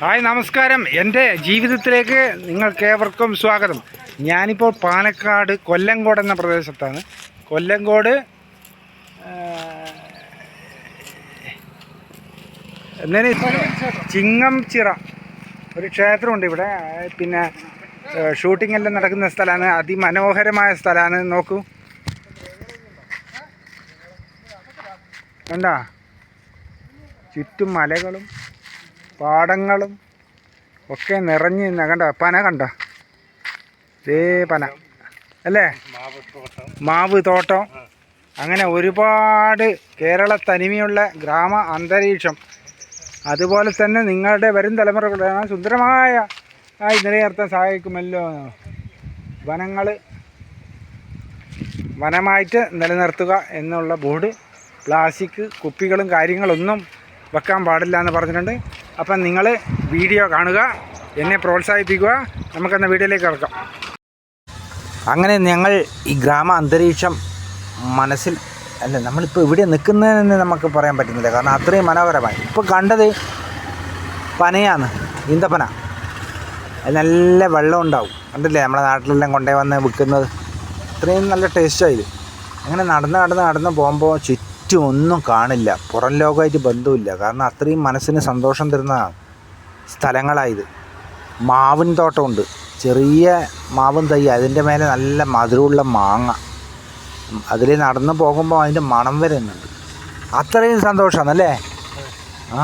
Hi നമസ്കാരം. എന്റെ ജീവിതത്തിലേക്ക് നിങ്ങൾക്കേവർക്കും സ്വാഗതം. ഞാനിപ്പോൾ പാലക്കാട് കൊല്ലങ്കോട് എന്ന പ്രദേശത്താണ്. കൊല്ലങ്കോട് എന്നതിന് ചിങ്ങം ചിറ ഒരു ക്ഷേത്രമുണ്ട് ഇവിടെ. പിന്നെ ഷൂട്ടിംഗ് എല്ലാം നടക്കുന്ന സ്ഥലമാണ്. അതിമനോഹരമായ സ്ഥലമാണ്. നോക്കൂ. കണ്ടാ? ചുറ്റും മലകളും പാടങ്ങളും ഒക്കെ നിറഞ്ഞ് നിന്ന കണ്ട? പന കണ്ട? ഇതേ പന. അല്ലേ? മാവ് തോട്ടം. അങ്ങനെ ഒരുപാട് കേരള തനിമയുള്ള ഗ്രാമ അന്തരീക്ഷം. അതുപോലെ തന്നെ നിങ്ങളുടെ വരും തലമുറകളുടെ സുന്ദരമായ ആയി നിലനിർത്താൻ സഹായിക്കുമല്ലോ. വനങ്ങൾ വനമായിട്ട് നിലനിർത്തുക എന്നുള്ള ബോർഡ് പ്ലാസ്റ്റിക് കുപ്പികളും കാര്യങ്ങളൊന്നും വെക്കാൻ പാടില്ല എന്ന് പറഞ്ഞിട്ടുണ്ട്. അപ്പം നിങ്ങൾ വീഡിയോ കാണുക എന്നെ പ്രോത്സാഹിപ്പിക്കുക. നമുക്കെന്ന വീഡിയോയിലേക്ക് കിടക്കാം. അങ്ങനെ ഞങ്ങൾ ഈ ഗ്രാമ അന്തരീക്ഷം മനസ്സിൽ അല്ല നമ്മളിപ്പോൾ ഇവിടെ നിൽക്കുന്നതെന്ന് നമുക്ക് പറയാൻ പറ്റുന്നില്ല. കാരണം അത്രയും മനോഹരമായി. ഇപ്പോൾ കണ്ടത് പനയാണ് ഈന്തപ്പന. നല്ല വെള്ളം ഉണ്ടാവും. കണ്ടില്ലേ? നമ്മുടെ നാട്ടിലെല്ലാം കൊണ്ടേ വന്ന് വിൽക്കുന്നത്. അത്രയും നല്ല ടേസ്റ്റായി അങ്ങനെ നടന്ന് നടന്ന് നടന്ന് പോകുമ്പോൾ ചുറ്റും ഒന്നും കാണില്ല. പുറം ലോകമായിട്ട് ബന്ധമില്ല കാരണം അത്രയും മനസ്സിന് സന്തോഷം തരുന്ന സ്ഥലങ്ങളായത്. മാവിൻ തോട്ടമുണ്ട്. ചെറിയ മാവും തൈ അതിന്റെ മേലെ നല്ല മധുരമുള്ള മാങ്ങ. അതിൽ നടന്നു പോകുമ്പോൾ അതിന്റെ മണം വരുന്നുണ്ട് അത്രയും സന്തോഷമാണ് അല്ലേ ആ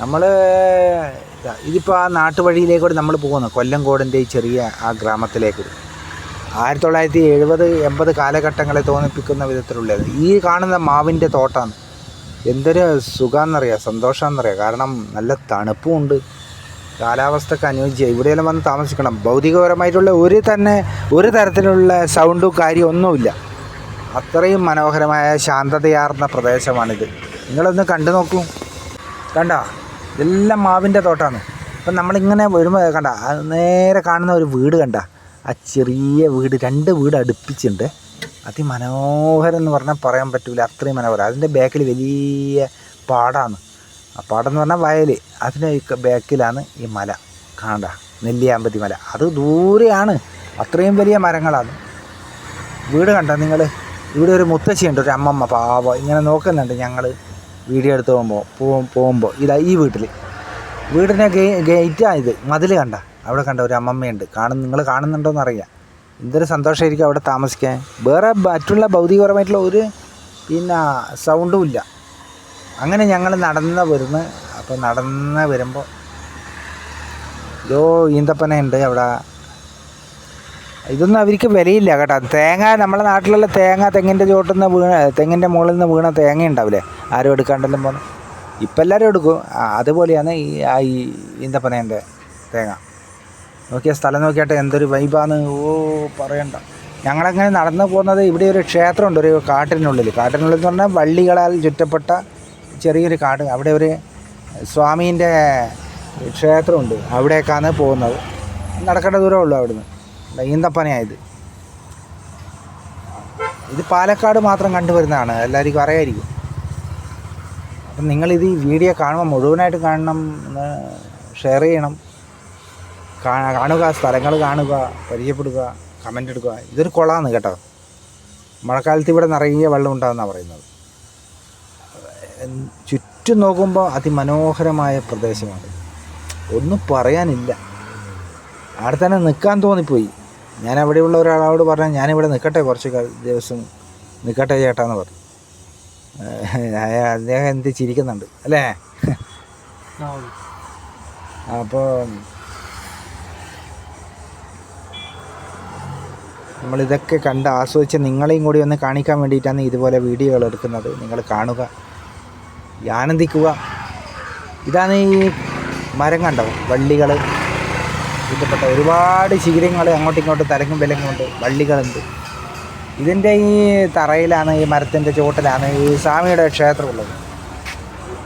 നമ്മൾ ഇതിപ്പോൾ ആ നാട്ടുവഴിയിലേക്കൂടെ നമ്മൾ പോകുന്നു. കൊല്ലംകോടിന്റെ ഈ ചെറിയ ആ ഗ്രാമത്തിലേക്കൂടി. ആയിരത്തി തൊള്ളായിരത്തി എഴുപത് എൺപത് കാലഘട്ടങ്ങളെ തോന്നിപ്പിക്കുന്ന വിധത്തിലുള്ളത്. ഈ കാണുന്ന മാവിന്റെ തോട്ടാണ്. എന്തൊരു സുഖമെന്നറിയാം സന്തോഷമെന്നറിയാം കാരണം നല്ല തണുപ്പും തണുപ്പുമുണ്ട്. കാലാവസ്ഥക്ക് അനുയോജ്യം ഇവിടെയെല്ലാം വന്ന് താമസിക്കണം. ഭൗതികപരമായിട്ടുള്ള ഒരു തന്നെ ഒരു തരത്തിലുള്ള സൗണ്ടും കാര്യമൊന്നുമില്ല അത്രയും മനോഹരമായ ശാന്തതയാർന്ന പ്രദേശമാണിത്. നിങ്ങളൊന്ന് കണ്ടു നോക്കൂ. കണ്ട? ഇതെല്ലാം മാവിന്റെ തോട്ടാണ്. അപ്പം നമ്മളിങ്ങനെ വരുമ്പോൾ കണ്ട? നേരെ കാണുന്ന ഒരു വീട് കണ്ട? ആ ചെറിയ വീട് രണ്ട് വീട് അടുപ്പിച്ചുണ്ട് അതിമനോഹരം എന്ന് പറഞ്ഞാൽ പറയാൻ പറ്റില്ല അത്രയും മനോഹരം. അതിന്റെ ബാക്കിൽ വലിയ പാടാണ്. ആ പാടം പറഞ്ഞാൽ വയൽ അതിന്റെ ബാക്കിലാണ് ഈ മല. കാണണ്ട നെല്ലിയാമ്പതി മല. അത് ദൂരെയാണ്. അത്രയും വലിയ മരങ്ങളാണ്. വീട് കണ്ടോ നിങ്ങൾ ഇവിടെ ഒരു മുത്തശ്ശിയുണ്ട് ഒരു അമ്മമ്മ പാവ. ഇങ്ങനെ നോക്കുന്നുണ്ട് ഞങ്ങൾ വീഡിയോ എടുത്ത് പോകുമ്പോൾ പോകും പോകുമ്പോൾ ഇതാ ഈ വീട്ടിൽ വീടിന്റെ ഗേ ഗേറ്റാണ് ഇത് മതിൽ കണ്ട. അവിടെ കണ്ട ഒരു അമ്മമ്മയുണ്ട്. കാണും നിങ്ങൾ കാണുന്നുണ്ടോയെന്ന് അറിയാം എന്തൊരു സന്തോഷമായിരിക്കും അവിടെ താമസിക്കാൻ. വേറെ മറ്റുള്ള ഭൗതികപരമായിട്ടുള്ള ഒരു പിന്നെ സൗണ്ടും ഇല്ല. അങ്ങനെ ഞങ്ങൾ നടന്ന് വരുന്നു. അപ്പോൾ നടന്ന് വരുമ്പോൾ ഇതോ ഈന്തപ്പന ഉണ്ട് അവിടെ. ഇതൊന്നും അവർക്ക് വിലയില്ല കേട്ടോ. തേങ്ങ നമ്മളെ നാട്ടിലുള്ള തേങ്ങ തെങ്ങിന്റെ ചോട്ടിൽ നിന്ന് വീണ തെങ്ങിന്റെ മുകളിൽ നിന്ന് വീണ തേങ്ങ ഉണ്ടാവില്ലേ? ആരും എടുക്കാണ്ടെല്ലാം പോകുന്നു ഇപ്പം എല്ലാവരും എടുക്കും. അതുപോലെയാണ് ഈ ആ ഈ ഈന്തപ്പനേന്റെ തേങ്ങ. നോക്കിയ സ്ഥലം നോക്കിയാട്ടെ എന്തൊരു വൈബാന്ന് ഓ പറയണ്ട. ഞങ്ങളങ്ങനെ നടന്നു പോകുന്നത് ഇവിടെ ഒരു ക്ഷേത്രമുണ്ട് ഒരു കാട്ടിനുള്ളിൽ കാട്ടിനുള്ളിൽ എന്ന് പറഞ്ഞാൽ വള്ളികളാൽ ചുറ്റപ്പെട്ട ചെറിയൊരു കാട്. അവിടെ ഒരു സ്വാമീന്റെ ക്ഷേത്രമുണ്ട് അവിടേക്കാണ് പോകുന്നത്. നടക്കേണ്ട ദൂരമേ ഉള്ളൂ അവിടുന്ന്. ഈന്തപ്പനയായത്. ഇത് പാലക്കാട് മാത്രം കണ്ടുവരുന്നതാണ്. എല്ലാവർക്കും അറിയായിരിക്കും. അപ്പം നിങ്ങളിത് ഈ വീഡിയോ കാണുമ്പോൾ മുഴുവനായിട്ട് കാണണം ഷെയർ ചെയ്യണം. കാണുക സ്ഥലങ്ങൾ കാണുക പരിചയപ്പെടുക കമന്റ് എടുക്കുക ഇതൊരു കുളമാണ് കേട്ടോ. മഴക്കാലത്ത് ഇവിടെ നിറയെ വെള്ളം ഉണ്ടാകുന്നാണ് പറയുന്നത്. ചുറ്റും നോക്കുമ്പോൾ അതിമനോഹരമായ പ്രദേശമാണ്. ഒന്നും പറയാനില്ല. അവിടെ തന്നെ നിൽക്കാൻ തോന്നിപ്പോയി. ഞാൻ അവിടെയുള്ള ഒരാളോട് പറഞ്ഞാൽ ഞാനിവിടെ നിൽക്കട്ടെ കുറച്ച് ദിവസം. നിൽക്കട്ടെ ചേട്ടാന്ന് പറഞ്ഞു. ഏഹ് അദ്ദേഹം എന്ത് ചിരിക്കുന്നുണ്ട് അല്ലേ? അപ്പോൾ നമ്മളിതൊക്കെ കണ്ട് ആസ്വദിച്ച് നിങ്ങളെയും കൂടി ഒന്ന് കാണിക്കാൻ വേണ്ടിയിട്ടാണ് ഇതുപോലെ വീഡിയോകൾ എടുക്കുന്നത്. നിങ്ങൾ കാണുക. ആനന്ദിക്കുക. ഇതാണ് ഈ മരം കണ്ടോ? വള്ളികൾ ബന്ധപ്പെട്ട ഒരുപാട് ശിഖരങ്ങൾ അങ്ങോട്ടും ഇങ്ങോട്ടും തലങ്ങും വിലങ്ങുമുണ്ട് വള്ളികളുണ്ട്. ഇതിന്റെ ഈ തറയിലാണ് ഈ മരത്തിന്റെ ചുവട്ടിലാണ് ഈ സ്വാമിയുടെ ക്ഷേത്രമുള്ളത്.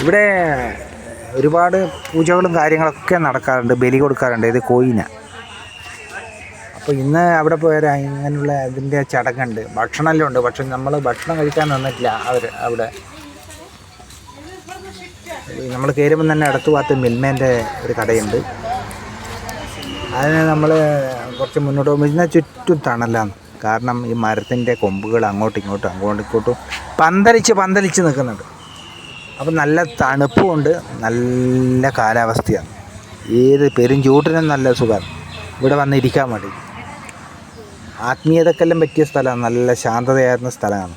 ഇവിടെ ഒരുപാട് പൂജകളും കാര്യങ്ങളൊക്കെ നടക്കാറുണ്ട്. ബലി കൊടുക്കാറുണ്ട്. ഇത് കോയിന. അപ്പോൾ ഇന്ന് അവിടെ പോയാൽ ഇങ്ങനെയുള്ള അതിന്റെ ചടങ്ങുണ്ട്. ഭക്ഷണമെല്ലാം ഉണ്ട്. പക്ഷെ നമ്മൾ ഭക്ഷണം കഴിക്കാൻ നിന്നിട്ടില്ല അവർ അവിടെ. നമ്മൾ കയറുമ്പോൾ തന്നെ അടുത്ത് ഭാഗത്ത് മിൽമേന്റെ ഒരു കടയുണ്ട്. അതിന് നമ്മൾ കുറച്ച് മുന്നോട്ട് പോകുമ്പോൾ ഇതിനെ ചുറ്റും തണലാണ്. കാരണം ഈ മരത്തിന്റെ കൊമ്പുകൾ അങ്ങോട്ടും ഇങ്ങോട്ടും അങ്ങോട്ടും ഇങ്ങോട്ടും പന്തലിച്ച് പന്തലിച്ച് നിൽക്കുന്നുണ്ട്. അപ്പം നല്ല തണുപ്പുമുണ്ട് നല്ല കാലാവസ്ഥയാണ്. ഏത് പെരും ചൂട്ടിനും നല്ല സുഖമാണ്. ഇവിടെ വന്നിരിക്കാൻ വേണ്ടി. ആത്മീയതക്കെല്ലാം പറ്റിയ സ്ഥലമാണ്. നല്ല ശാന്തതയായിരുന്ന സ്ഥലമാണ്.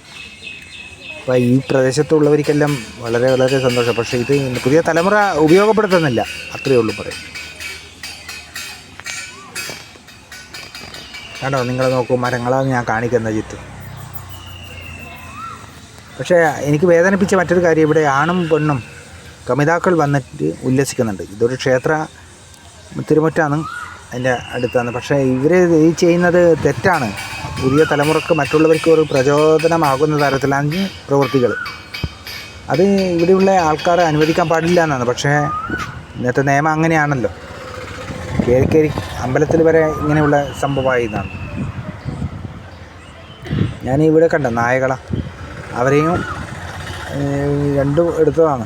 അപ്പോൾ ഈ പ്രദേശത്തുള്ളവർക്കെല്ലാം വളരെ വളരെ സന്തോഷം. പക്ഷേ ഇത് പുതിയ തലമുറ ഉപയോഗപ്പെടുത്തുന്നില്ല. അത്രയേ ഉള്ളൂ പറയും കണ്ടോ? നിങ്ങൾ നോക്കൂ മരങ്ങളാണ് ഞാൻ കാണിക്കുന്ന ചിത്രം പക്ഷേ എനിക്ക് വേദനിപ്പിച്ച മറ്റൊരു കാര്യം ഇവിടെ ആണും പെണ്ണും കമിതാക്കൾ വന്നിട്ട് ഉല്ലസിക്കുന്നുണ്ട്. ഇതൊരു ക്ഷേത്ര തിരുമുറ്റാണ്. അതിന്റെ അടുത്താണ്. പക്ഷേ ഇവർ ഈ ചെയ്യുന്നത് തെറ്റാണ്. പുതിയ തലമുറയ്ക്ക് മറ്റുള്ളവർക്ക് ഒരു പ്രചോദനമാകുന്ന തരത്തിലാണ് പ്രവൃത്തികൾ. അത് ഇവിടെയുള്ള ആൾക്കാരെ അനുവദിക്കാൻ പാടില്ല എന്നാണ്. പക്ഷേ ഇന്നത്തെ നിയമം അങ്ങനെയാണല്ലോ. കേരിക്കേരി അമ്പലത്തിൽ വരെ ഇങ്ങനെയുള്ള സംഭവമായതാണ് ഞാൻ ഇവിടെ കണ്ട നായകള അവരെയും രണ്ടും എടുത്തതാണ്.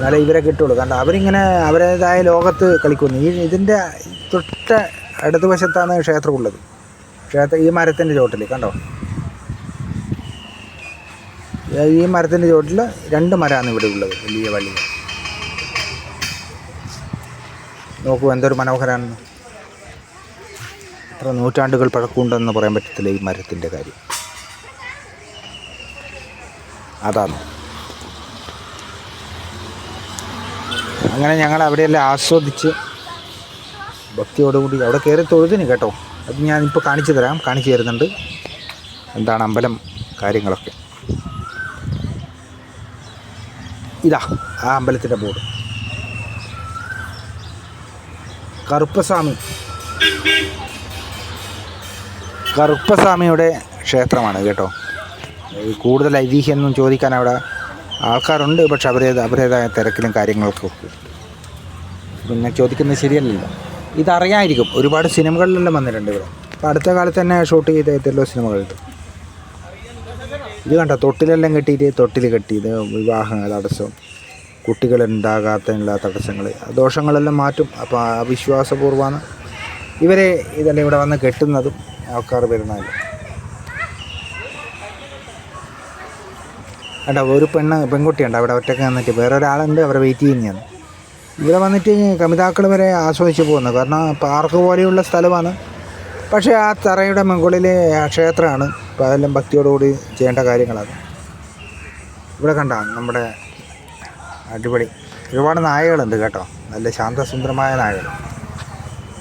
എന്നാലേ ഇവരെ കിട്ടുള്ളൂ. കാരണം അവരിങ്ങനെ അവരേതായ ലോകത്ത് കളിക്കുന്നു. ഈ ഇതിന്റെ തൊട്ട ഇടതുവശത്താണ് ക്ഷേത്രമുള്ളത്. ക്ഷേത്ര ഈ മരത്തിന്റെ ചോട്ടിൽ കണ്ടോ? ഈ മരത്തിന്റെ ചോട്ടിൽ രണ്ട് മരമാണ് ഇവിടെ ഉള്ളത് വലിയ വലിയ. നോക്കൂ എന്തൊരു മനോഹരമാണ് എത്ര നൂറ്റാണ്ടുകൾ പഴക്കമുണ്ടെന്ന് പറയാൻ പറ്റത്തില്ല ഈ മരത്തിന്റെ കാര്യം. അതാണ്. അങ്ങനെ ഞങ്ങൾ അവിടെയെല്ലാം ആസ്വദിച്ച് ഭക്തിയോടുകൂടി അവിടെ കയറി തൊഴുതിന് കേട്ടോ. അത് ഞാനിപ്പോൾ കാണിച്ചു തരാം. കാണിച്ചു തരുന്നുണ്ട്. എന്താണ് അമ്പലം കാര്യങ്ങളൊക്കെ. ഇതാ ആ അമ്പലത്തിന്റെ ബോർഡ്. കറുപ്പസ്വാമി. കറുപ്പസ്വാമിയുടെ ക്ഷേത്രമാണ് കേട്ടോ. കൂടുതൽ ഐതിഹ്യമൊന്നും ചോദിക്കാൻ അവിടെ ആൾക്കാരുണ്ട് പക്ഷെ അവരേത് അവരേതായ തിരക്കിലും കാര്യങ്ങൾക്കും. പിന്നെ ചോദിക്കുന്നത് ശരിയല്ലല്ലോ. ഇതറിയായിരിക്കും. ഒരുപാട് സിനിമകളിലെല്ലാം വന്നിട്ടുണ്ട് ഇവിടെ. അപ്പോൾ അടുത്ത കാലത്ത് തന്നെ ഷൂട്ട് ചെയ്ത ഏതെല്ലോ സിനിമകളുണ്ട്. ഇത് കണ്ട? തൊട്ടിലെല്ലാം കെട്ടിയിട്ട് തൊട്ടിൽ കെട്ടിയത് വിവാഹ തടസ്സം കുട്ടികളുണ്ടാകാത്തതിനുള്ള തടസ്സങ്ങൾ ദോഷങ്ങളെല്ലാം മാറ്റും. അപ്പോൾ അവിശ്വാസപൂർവമാണ് ഇവരെ ഇതെല്ലാം ഇവിടെ വന്ന് കെട്ടുന്നതും ആൾക്കാർ വരുന്നതിലും കണ്ടോ ഒരു പെണ്ണ് പെൺകുട്ടിയുണ്ട് അവിടെ ഒറ്റയ്ക്ക് വന്നിട്ട് വേറെ ഒരാളുണ്ട് അവരെ വെയിറ്റ് ചെയ്യുന്നതാണ് ഇവിടെ വന്നിട്ട് കമിതാക്കൾ വരെ ആസ്വദിച്ച് പോകുന്നു. കാരണം പാർക്ക് പോലെയുള്ള സ്ഥലമാണ്. പക്ഷേ ആ തറയുടെ മുകളിൽ ക്ഷേത്രമാണ്. അപ്പോൾ അതെല്ലാം ഭക്തിയോടുകൂടി ചെയ്യേണ്ട കാര്യങ്ങളാണ് ഇവിടെ കണ്ട? നമ്മുടെ അടിപൊളി. ഒരുപാട് നായകളുണ്ട് കേട്ടോ. നല്ല ശാന്തസുന്ദരമായ നായകൾ.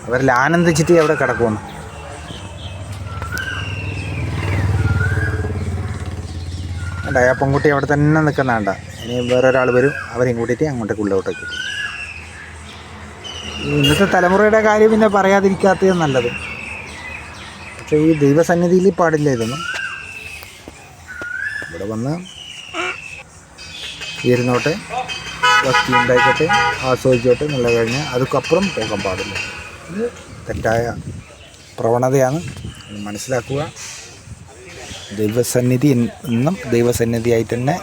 അവരെല്ലാം ആനന്ദിച്ചിട്ട് അവിടെ കിടക്കുന്നു കണ്ട ആ പെൺകുട്ടി അവിടെ തന്നെ നിൽക്കുന്നതാണ്ട ഇനി വേറൊരാൾ വരും അവരെയും കൂട്ടിയിട്ട് അങ്ങോട്ടേക്ക് ഉള്ളിലോട്ടേക്ക്. ഇന്നത്തെ തലമുറയുടെ കാര്യം പിന്നെ പറയാതിരിക്കാത്തത് നല്ലത്. പക്ഷേ ഈ ദൈവസന്നിധിയിൽ പാടില്ല ഇതൊന്നും. ഇവിടെ വന്ന് ഇരുന്നോട്ടെ ഭക്തി ഉണ്ടായിക്കോട്ടെ ആസ്വദിച്ചോട്ടെ എന്നുള്ള കഴിഞ്ഞ് അതുക്കപ്പുറം പോകാൻ പാടില്ല. ഇത് തെറ്റായ പ്രവണതയാണ്. മനസ്സിലാക്കുക. ദൈവസന്നിധി എന്നും ദൈവസന്നിധിയായിട്ട് തന്നെ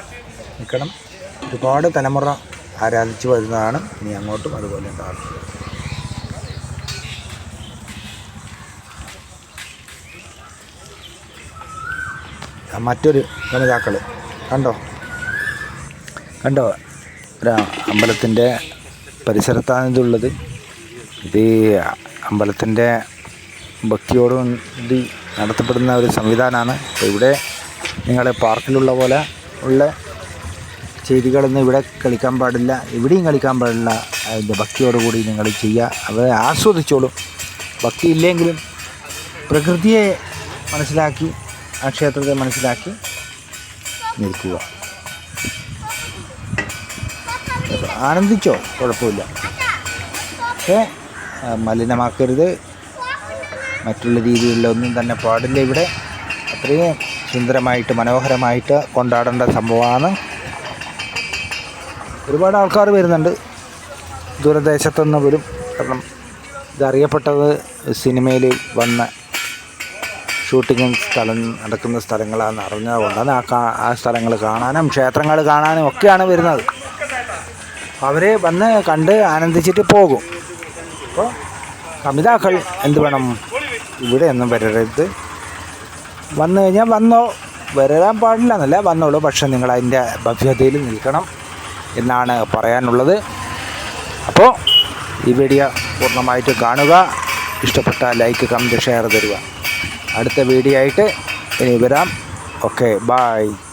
നിൽക്കണം. ഒരുപാട് തലമുറ ആരാധിച്ചു വരുന്നതാണ്. ഇനി അങ്ങോട്ടും അതുപോലെ ഉണ്ടാകും. മറ്റൊരു ഗണിതാക്കൾ കണ്ടോ? കണ്ടോ? ഒരു അമ്പലത്തിന്റെ പരിസരത്താണ് ഇതുള്ളത്. ഇത് അമ്പലത്തിന്റെ ഭക്തിയോടുകൂടി നടത്തപ്പെടുന്ന ഒരു സംവിധാനമാണ് ഇവിടെ നിങ്ങൾ പാർക്കിലുള്ള പോലെ ഉള്ള ചെയ്തികളൊന്നും ഇവിടെ കളിക്കാൻ പാടില്ല. ഇവിടെയും കളിക്കാൻ പാടില്ല. അതിന്റെ ഭക്തിയോടുകൂടി നിങ്ങൾ ചെയ്യുക. അവരെ ആസ്വദിച്ചോളും. ഭക്തി ഇല്ലെങ്കിലും പ്രകൃതിയെ മനസ്സിലാക്കി ആ ക്ഷേത്രത്തെ മനസ്സിലാക്കി നിൽക്കുക. ആനന്ദിച്ചോ? കുഴപ്പമില്ല. പക്ഷേ മലിനമാക്കരുത്. മറ്റുള്ള രീതിയിലൊന്നും തന്നെ പാടില്ല ഇവിടെ. അത്രയും സുന്ദരമായിട്ട് മനോഹരമായിട്ട് കൊണ്ടാടേണ്ട സംഭവമാണ്. ഒരുപാട് ആൾക്കാർ വരുന്നുണ്ട്. ദൂരദേശത്തുനിന്ന് വരും കാരണം ഇതറിയപ്പെട്ടത് സിനിമയിൽ വന്ന ഷൂട്ടിങ്ങും സ്ഥലം നടക്കുന്ന സ്ഥലങ്ങളാണെന്ന് അറിഞ്ഞത് കൊണ്ടാണ് ആ കാ ആ സ്ഥലങ്ങൾ കാണാനും ക്ഷേത്രങ്ങൾ കാണാനും ഒക്കെയാണ് വരുന്നത്. അവർ വന്ന് കണ്ട് ആനന്ദിച്ചിട്ട് പോകും. അപ്പോൾ കമിതാക്കൾ എന്ത് വേണം? ഇവിടെ ഒന്നും വരരുത്. വന്നു കഴിഞ്ഞാൽ വന്നോ. വരാൻ പാടില്ല എന്നല്ല വന്നോളൂ. പക്ഷെ നിങ്ങൾ അതിന്റെ ഭവ്യതയിൽ നിൽക്കണം എന്നാണ് പറയാനുള്ളത്. അപ്പോൾ ഈ വീഡിയോ പൂർണമായിട്ട് കാണുക. ഇഷ്ടപ്പെട്ട ലൈക്ക് കമന്റ് ഷെയർ തരിക. അടുത്ത വീഡിയോ ആയിട്ട് ഇനി വരാം. Okay bye